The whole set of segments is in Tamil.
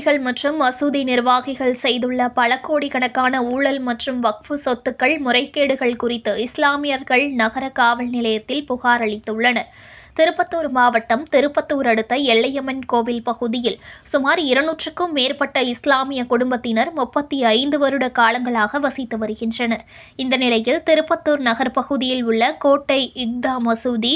முத்தவள்ளிகள் மற்றும் மசூதி நிர்வாகிகள் செய்துள்ள பல கோடிக்கணக்கான ஊழல் மற்றும் வக்ஃபு சொத்துக்கள் முறைகேடுகள் குறித்து இஸ்லாமியர்கள் நகர காவல் நிலையத்தில் புகார் அளித்துள்ளனர். திருப்பத்தூர் மாவட்டம் திருப்பத்தூர் அடுத்த எல்லையம்மன் கோவில் பகுதியில் சுமார் இருநூற்றுக்கும் மேற்பட்ட இஸ்லாமிய குடும்பத்தினர் முப்பத்தி ஐந்து வருட காலங்களாக வசித்து வருகின்றனர். இந்த நிலையில் திருப்பத்தூர் நகர் பகுதியில் உள்ள கோட்டை இக்தா மசூதி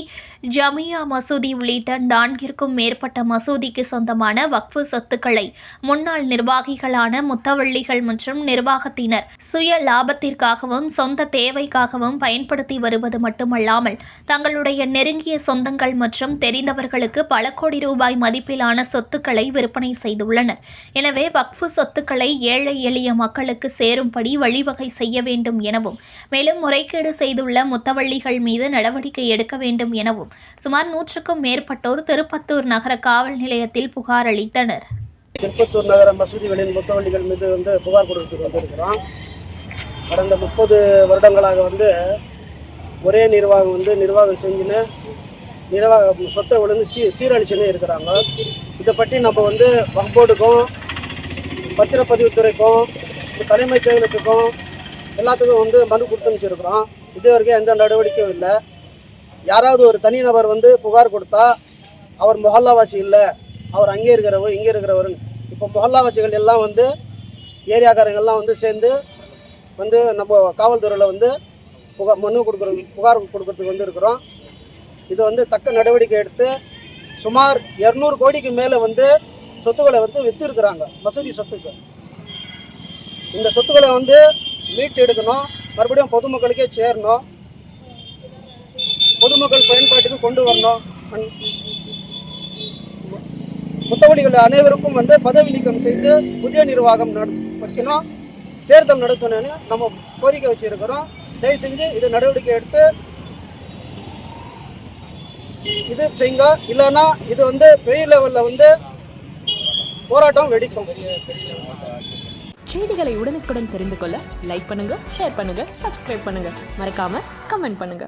ஜமியா மசூதி உள்ளிட்ட நான்கிற்கும் மேற்பட்ட மசூதிக்கு சொந்தமான வக்ஃபு சொத்துக்களை முன்னாள் நிர்வாகிகளான முத்தவள்ளிகள் மற்றும் நிர்வாகத்தினர் சுய லாபத்திற்காகவும் சொந்த தேவைக்காகவும் பயன்படுத்தி வருவது மட்டுமல்லாமல் தங்களுடைய நெருங்கிய சொந்தங்கள் மற்றும் தெரிந்தவர்களுக்கு பல கோடி ரூபாய் மதிப்பிலான சொத்துக்களை விற்பனை செய்துள்ளனர். எனவே வக்ஃபு சொத்துக்களை ஏழை எளிய மக்களுக்கு சேரும்படி வழிவகை செய்ய வேண்டும் எனவும் மேலும் முறைகேடு செய்துள்ள முத்தவள்ளிகள் மீது நடவடிக்கை எடுக்க வேண்டும் எனவும் சுமார் நூற்றுக்கும் மேற்பட்டோர் திருப்பத்தூர் நகர காவல் நிலையத்தில் புகார் அளித்தனர். திருப்பத்தூர் நகர மசூதிகளின் முத்தவள்ளிகள் மீது வந்து புகார் கொடுத்து வந்திருக்கிறோம். கடந்த முப்பது வருடங்களாக வந்து ஒரே நிர்வாகம் வந்து நிர்வாகம் செஞ்சுன்னு நிர்வாக சொத்தை உடனே சீ சீரழிச்சுன்னு இருக்கிறாங்க. இதை பற்றி நம்ம வந்து வம்போர்டுக்கும் பத்திரப்பதிவுத்துறைக்கும் தலைமைச் செயலகத்துக்கும் எல்லாத்துக்கும் வந்து மனு கொடுத்து அனுப்பிச்சிருக்கிறோம். இது வரைக்கும் எந்த நடவடிக்கையும் இல்லை. யாராவது ஒரு தனிநபர் வந்து புகார் கொடுத்தா அவர் மொஹல்லாவாசி இல்லை. அவர் அங்கே இருக்கிறவர் இங்கே இருக்கிறவர். இப்போ மொஹல்லாவாசிகள் எல்லாம் வந்து ஏரியாக்காரங்கள்லாம் வந்து சேர்ந்து வந்து நம்ம காவல்துறையில் வந்து புகார் மனு கொடுக்குற புகார் கொடுக்கறதுக்கு வந்து இருக்கிறோம் இது வந்து தக்க நடவடிக்கை எடுத்து சுமார் இரநூறு கோடிக்கு மேலே வந்து சொத்துக்களை வந்து விற்றுருக்குறாங்க மசூதி சொத்துக்கு. இந்த சொத்துக்களை வந்து மீட்டு எடுக்கணும். மறுபடியும் பொதுமக்களுக்கே சேரணும். பொதுமக்கள் பயன்பாட்டுக்கு கொண்டு வரணும். அன்- அனைவருக்கும் வந்து பதவி நீக்கம் செய்து புதிய நிர்வாகம் நட- வைக்கணும். தேர்தல் நடத்தணும்னு நம்ம கோரிக்கை வச்சுருக்கிறோம். தயவு செஞ்சு இது நடவடிக்கை எடுத்து இது செய்யுங்க. இல்லைன்னா இது வந்து பெரிய லெவலில் வந்து போராட்டம் வெடிக்கும். செய்திகளை உடனுக்குடன் தெரிந்து கொள்ள லைக் பண்ணுங்க ஷேர் பண்ணுங்க சப்ஸ்கிரைப் பண்ணுங்க. மறக்காம கமெண்ட் பண்ணுங்க.